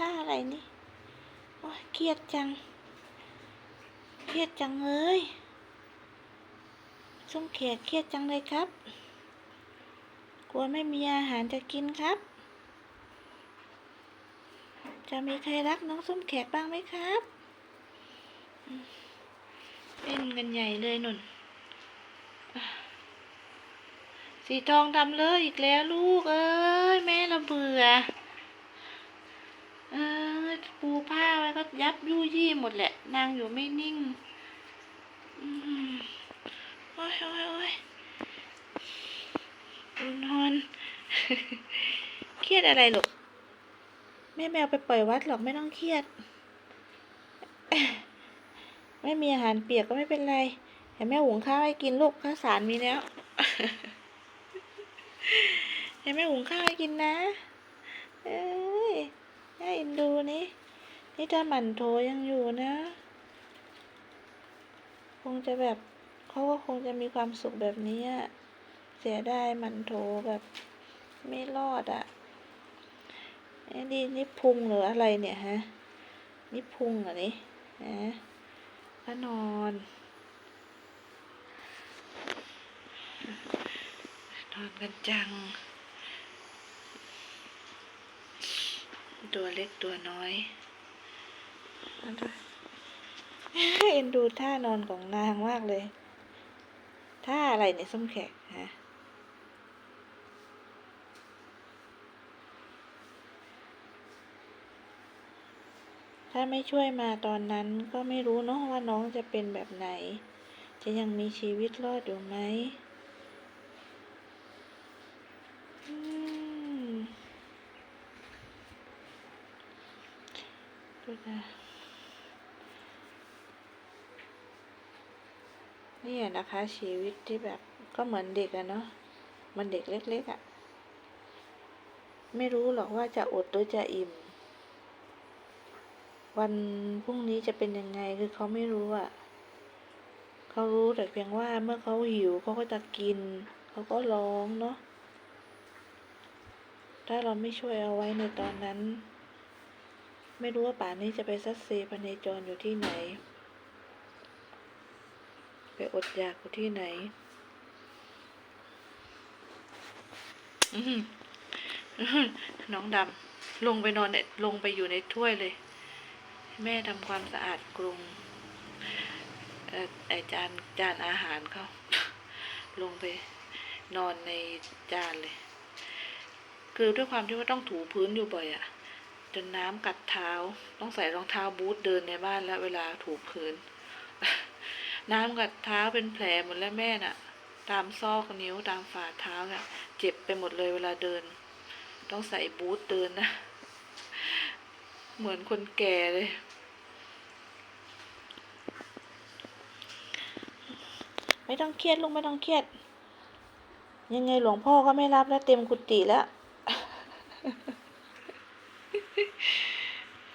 ท่าอะไรนี่โอ้ยเครียดจัง เครียดจังเลยส้มแขกเครียดจังเลยครับ กลัวไม่มีอาหารจะกินครับ จะมีใครรักน้องส้มแขกบ้างไหมครับเล่นกันใหญ่เลยนุ่น สีทองทำเลยอีกแล้วลูกเอ้ยแม่ละเบื่อ เออปูผ้าไว้ก็ยับยู่ยี่หมดแหละ นางอยู่ไม่นิ่งอืมโอ้ยโอ้ยโอ้ยนอน เครียดอะไรลูกแม่แมวไปปล่อยวัดหรอกไม่ต้องเครียด ไม่มีอาหารเปียกก็ไม่เป็นไรเห็นแม่หุงข้าวให้กินลูกข้าวสารมีแล้วเห็นแม่หุงข้าวให้กินนะ เอ้ยน่าเอ็นดูนี่ นี่ถ้าหมันโถยังอยู่นะ คงจะแบบเขาก็คงจะมีความสุขแบบนี้เสียดายหมันโถแบบไม่รอดอะ่ะไอ้นี่นี่พุงหรืออะไรเนี่ยฮะ นี่พุงเหรอนี่ฮะก็นอนนอนกันจัง ตัวเล็กตัวน้อยเอ็นดูท่านอนของนางมากเลย ท่าอะไรเนี่ยส้มแขกฮะถ้าไม่ช่วยมาตอนนั้นก็ไม่รู้เนาะว่าน้องจะเป็นแบบไหน จะยังมีชีวิตรอดอยู่ไหม ดูนะนี่นะคะ ชีวิตที่แบบก็เหมือนเด็กอะเนาะมันเด็กเล็กๆอะไม่รู้หรอกว่าจะอดหรือจะอิ่ม วันพรุ่งนี้จะเป็นยังไงคือเขาไม่รู้อะเขารู้แต่เพียงว่าเมื่อเขาหิวเขาก็จะกิน เขาก็ร้องเนาะถ้าเราไม่ช่วยเอาไว้ในตอนนั้น ไม่รู้ว่าป่านนี้จะไปซัดเซพเนจรอยู่ที่ไหน ไปอดอยากอยู่ที่ไหน น้องดำลงไปนอนในลงไปอยู่ในถ้วยเลย แม่ทำความสะอาดกรุงไอจานจานอาหารเขาลงไปนอนในจานเลย คือด้วยความที่ว่าต้องถูพื้นอยู่บ่อยอะ จนน้ำกัดเท้า ต้องใส่รองเท้าบูทเดินในบ้านแล้วเวลาถูพื้น น้ำกัดเท้าเป็นแผลหมดแล้วแม่น่ะ ตามซอกนิ้วตามฝ่าเท้าน่ะ เจ็บไปหมดเลยเวลาเดิน ต้องใส่บูทเดินนะ เหมือนคนแก่เลย ไม่ต้องเครียดลุงไม่ต้องเครียด ยังไงหลวงพ่อก็ไม่รับแล้วเต็มกุฏิแล้ว